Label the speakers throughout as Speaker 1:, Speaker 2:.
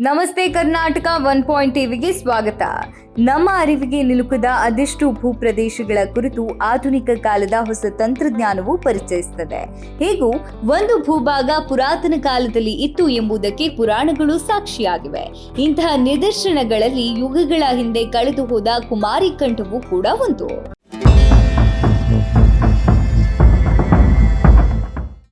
Speaker 1: ನಮಸ್ತೆ Karnataka one point ಟಿವಿಗೆ ಸ್ವಾಗತ. ನಮ್ಮ ಅರಿವಿಗೆ ನಿಲುಕದ ಅದೆಷ್ಟು ಭೂಪ್ರದೇಶಗಳ ಕುರಿತು ಆಧುನಿಕ ಕಾಲದ ಹೊಸ ತಂತ್ರಜ್ಞಾನವು ಪರಿಚಯಿಸುತ್ತದೆ. ಹೀಗೂ ಒಂದು ಭೂಭಾಗ ಪುರಾತನ ಕಾಲದಲ್ಲಿ ಇತ್ತು ಎಂಬುದಕ್ಕೆ ಪುರಾಣಗಳು ಸಾಕ್ಷಿಯಾಗಿವೆ. ಇಂತಹ ನಿದರ್ಶನಗಳಲ್ಲಿ ಯುಗಗಳ ಹಿಂದೆ ಕಳೆದು ಹೋದ ಕೂಡ ಒಂದು.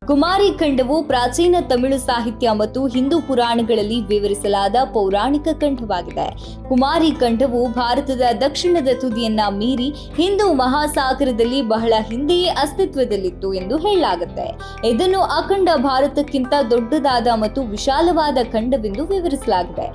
Speaker 1: ಕುಮಾರಿ ಖಂಡವು ಪ್ರಾಚೀನ ತಮಿಳು ಸಾಹಿತ್ಯ ಮತ್ತು ಹಿಂದೂ ಪುರಾಣಗಳಲ್ಲಿ ವಿವರಿಸಲಾದ ಪೌರಾಣಿಕ ಖಂಡವಾಗಿದೆ. ಕುಮಾರಿ ಖಂಡವು ಭಾರತದ ದಕ್ಷಿಣದ ತುದಿಯನ್ನ ಮೀರಿ ಹಿಂದೂ ಮಹಾಸಾಗರದಲ್ಲಿ ಬಹಳ ಹಿಂದೆಯೇ ಅಸ್ತಿತ್ವದಲ್ಲಿತ್ತು ಎಂದು ಹೇಳಲಾಗುತ್ತೆ. ಇದನ್ನು ಅಖಂಡ ಭಾರತಕ್ಕಿಂತ ದೊಡ್ಡದಾದ ಮತ್ತು ವಿಶಾಲವಾದ ಖಂಡವೆಂದು ವಿವರಿಸಲಾಗಿದೆ.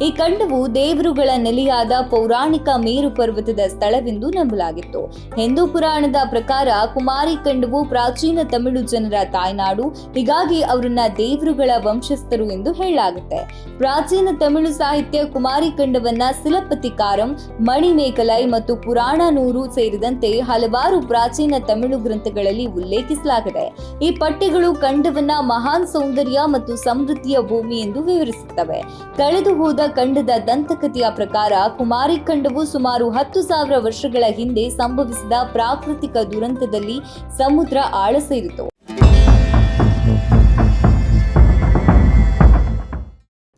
Speaker 1: ಈ ಖಂಡವು ದೇವರುಗಳ ನೆಲೆಯಾದ ಪೌರಾಣಿಕ ಮೇರು ಪರ್ವತದ ಸ್ಥಳವೆಂದು ನಂಬಲಾಗಿತ್ತು. ಹಿಂದೂ ಪುರಾಣದ ಪ್ರಕಾರ ಕುಮಾರಿ ಖಂಡವು ಪ್ರಾಚೀನ ತಮಿಳು ಜನರ ತಾಯ್ನಾಡು, ಹೀಗಾಗಿ ಅವರನ್ನ ದೇವರುಗಳ ವಂಶಸ್ಥರು ಎಂದು ಹೇಳಲಾಗುತ್ತೆ. ಪ್ರಾಚೀನ ತಮಿಳು ಸಾಹಿತ್ಯ ಕುಮಾರಿ ಖಂಡವನ್ನ ಸಿಲಪತಿಕಾರಂ ಮಣಿಮೇಕಲೈ ಮತ್ತು ಪುರಾಣನೂರು ಸೇರಿದಂತೆ ಹಲವಾರು ಪ್ರಾಚೀನ ತಮಿಳು ಗ್ರಂಥಗಳಲ್ಲಿ ಉಲ್ಲೇಖಿಸಲಾಗಿದೆ. ಈ ಪಠ್ಯಗಳು ಖಂಡವನ್ನ ಮಹಾನ್ ಸೌಂದರ್ಯ ಮತ್ತು ಸಮೃದ್ಧಿಯ ಭೂಮಿ ಎಂದು ವಿವರಿಸುತ್ತವೆ. ಕಳೆದು ಹೋದ ಖಂಡದ ದಂತಕಥೆಯ ಪ್ರಕಾರ ಕುಮಾರಿ ಖಂಡವು ಸುಮಾರು ಹತ್ತು ಸಾವಿರ ವರ್ಷಗಳ ಹಿಂದೆ ಸಂಭವಿಸಿದ ಪ್ರಾಕೃತಿಕ ದುರಂತದಲ್ಲಿ ಸಮುದ್ರ ಆಳ ಸೇರಿತು.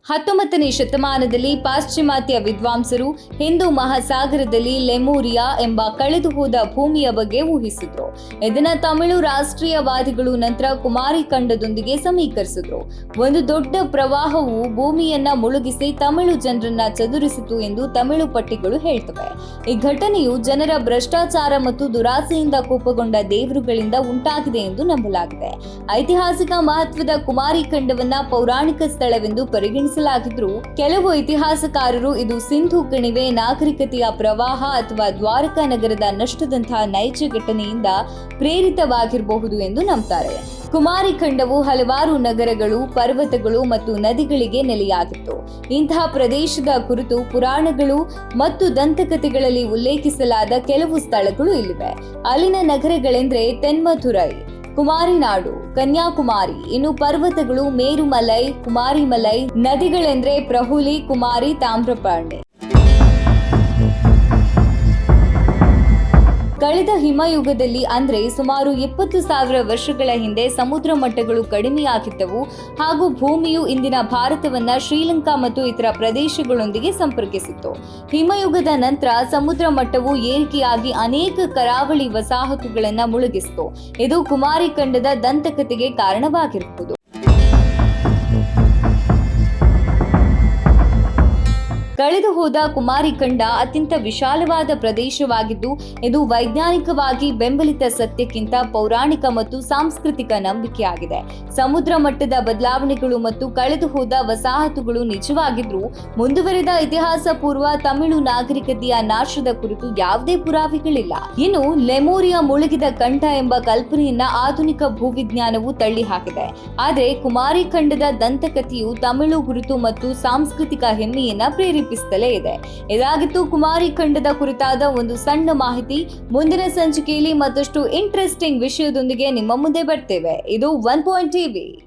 Speaker 1: ಹತ್ತೊಂಬತ್ತನೇ ಶತಮಾನದಲ್ಲಿ ಪಾಶ್ಚಿಮಾತ್ಯ ವಿದ್ವಾಂಸರು ಹಿಂದೂ ಮಹಾಸಾಗರದಲ್ಲಿ ಲೆಮೂರಿಯಾ ಎಂಬ ಕಳೆದು ಹೋದ ಭೂಮಿಯ ಬಗ್ಗೆ ಊಹಿಸಿದ್ರು. ಇದನ್ನ ತಮಿಳು ರಾಷ್ಟ್ರೀಯವಾದಿಗಳು ನಂತರ ಕುಮಾರಿ ಖಂಡದೊಂದಿಗೆ ಸಮೀಕರಿಸಿದ್ರು. ಒಂದು ದೊಡ್ಡ ಪ್ರವಾಹವು ಭೂಮಿಯನ್ನ ಮುಳುಗಿಸಿ ತಮಿಳು ಜನರನ್ನ ಚದುರಿಸಿತು ಎಂದು ತಮಿಳು ಪಟ್ಟಿಗಳು ಹೇಳ್ತವೆ. ಈ ಘಟನೆಯು ಜನರ ಭ್ರಷ್ಟಾಚಾರ ಮತ್ತು ದುರಾಸೆಯಿಂದ ಕೋಪಗೊಂಡ ದೇವರುಗಳಿಂದ ಉಂಟಾಗಿದೆ ಎಂದು ನಂಬಲಾಗಿದೆ. ಐತಿಹಾಸಿಕ ಮಹತ್ವದ ಕುಮಾರಿ ಖಂಡವನ್ನ ಪೌರಾಣಿಕ ಸ್ಥಳವೆಂದು ಪರಿಗಣಿಸಲಾಗಿದ್ರೂ ಕೆಲವು ಇತಿಹಾಸಕಾರರು ಇದು ಸಿಂಧು ಕಣಿವೆ, ನಾಗರಿಕತೆಯ ಪ್ರವಾಹ ಅಥವಾ ದ್ವಾರಕಾ ನಗರದ ನಷ್ಟದಂತಹ ನೈಜ ಘಟನೆಯಿಂದ ಪ್ರೇರಿತವಾಗಿರಬಹುದು ಎಂದು ನಂಬ್ತಾರೆ. ಕುಮಾರಿ ಖಂಡವು ಹಲವಾರು ನಗರಗಳು, ಪರ್ವತಗಳು ಮತ್ತು ನದಿಗಳಿಗೆ ನೆಲೆಯಾಗಿತ್ತು. ಇಂತಹ ಪ್ರದೇಶದ ಕುರಿತು ಪುರಾಣಗಳು ಮತ್ತು ದಂತಕಥೆಗಳಲ್ಲಿ ಉಲ್ಲೇಖಿಸಲಾದ ಕೆಲವು ಸ್ಥಳಗಳು ಇಲ್ಲಿವೆ. ಅಲ್ಲಿನ ನಗರಗಳೆಂದರೆ ತೆನ್ಮಥುರೈ. ಕುಮಾರಿನಾಡು ಕನ್ಯಾಕುಮಾರಿ ಇನ್ನು ಪರ್ವತಗಳು ಮೇರುಮಲೈ ಕುಮಾರಿಮಲೈ ನದಿಗಳೆಂದ್ರೆ ಪ್ರಹುಲಿ ಕುಮಾರಿ ತಾಮ್ರಪರ್ಣಿ ಕಳೆದ ಹಿಮಯುಗದಲ್ಲಿ ಅಂದರೆ ಸುಮಾರು ಇಪ್ಪತ್ತು ಸಾವಿರ ವರ್ಷಗಳ ಹಿಂದೆ ಸಮುದ್ರ ಮಟ್ಟಗಳು ಕಡಿಮೆಯಾಗಿದ್ದವು ಹಾಗೂ ಭೂಮಿಯು ಇಂದಿನ ಭಾರತವನ್ನ ಶ್ರೀಲಂಕಾ ಮತ್ತು ಇತರ ಪ್ರದೇಶಗಳೊಂದಿಗೆ ಸಂಪರ್ಕಿಸಿತ್ತು. ಹಿಮಯುಗದ ನಂತರ ಸಮುದ್ರ ಮಟ್ಟವು ಏರಿಕೆಯಾಗಿ ಅನೇಕ ಕರಾವಳಿ ವಸಾಹತುಗಳನ್ನು ಮುಳುಗಿಸಿತು. ಇದು ಕುಮಾರಿ ಖಂಡದ ದಂತಕಥೆಗೆ ಕಾರಣವಾಗಿರಬಹುದು ಕಳೆದು ಹೋದ ಕುಮಾರಿ ಖಂಡ ಅತ್ಯಂತ ವಿಶಾಲವಾದ ಪ್ರದೇಶವಾಗಿದ್ದು, ಇದು ವೈಜ್ಞಾನಿಕವಾಗಿ ಬೆಂಬಲಿತ ಸತ್ಯಕ್ಕಿಂತ ಪೌರಾಣಿಕ ಮತ್ತು ಸಾಂಸ್ಕೃತಿಕ ನಂಬಿಕೆಯಾಗಿದೆ. ಸಮುದ್ರ ಮಟ್ಟದ ಬದಲಾವಣೆಗಳು ಮತ್ತು ಕಳೆದು ಹೋದ ವಸಾಹತುಗಳು ನಿಜವಾಗಿದ್ರೂ, ಮುಂದುವರೆದ ಇತಿಹಾಸ ಪೂರ್ವ ತಮಿಳು ನಾಗರಿಕತೆಯ ನಾಶದ ಕುರಿತು ಯಾವುದೇ ಪುರಾವೆಗಳಿಲ್ಲ. ಇನ್ನು ಲೆಮೋರಿಯಾ ಮುಳುಗಿದ ಕಂಠ ಎಂಬ ಕಲ್ಪನೆಯನ್ನ ಆಧುನಿಕ ಭೂವಿಜ್ಞಾನವು ತಳ್ಳಿ ಹಾಕಿದೆ ಆದರೆ ಕುಮಾರಿ ಖಂಡದ ದಂತಕಥೆಯು ತಮಿಳು ಗುರುತು ಮತ್ತು ಸಾಂಸ್ಕೃತಿಕ ಹೆಮ್ಮೆಯನ್ನ ಪ್ರೇರೇಪಿಸುತ್ತಲೇ ಇದೆ. ಇದಾಗಿತ್ತು ಕುಮಾರಿ ಖಂಡದ ಕುರಿತಾದ ಒಂದು ಸಣ್ಣ ಮಾಹಿತಿ. ಮುಂದಿನ ಸಂಚಿಕೆಯಲ್ಲಿ ಮತ್ತಷ್ಟು ಇಂಟ್ರೆಸ್ಟಿಂಗ್ ವಿಷಯದೊಂದಿಗೆ ನಿಮ್ಮ ಮುಂದೆ ಬರ್ತೇವೆ. ಇದು ಒನ್ ಪಾಯಿಂಟ್ ಟಿವಿ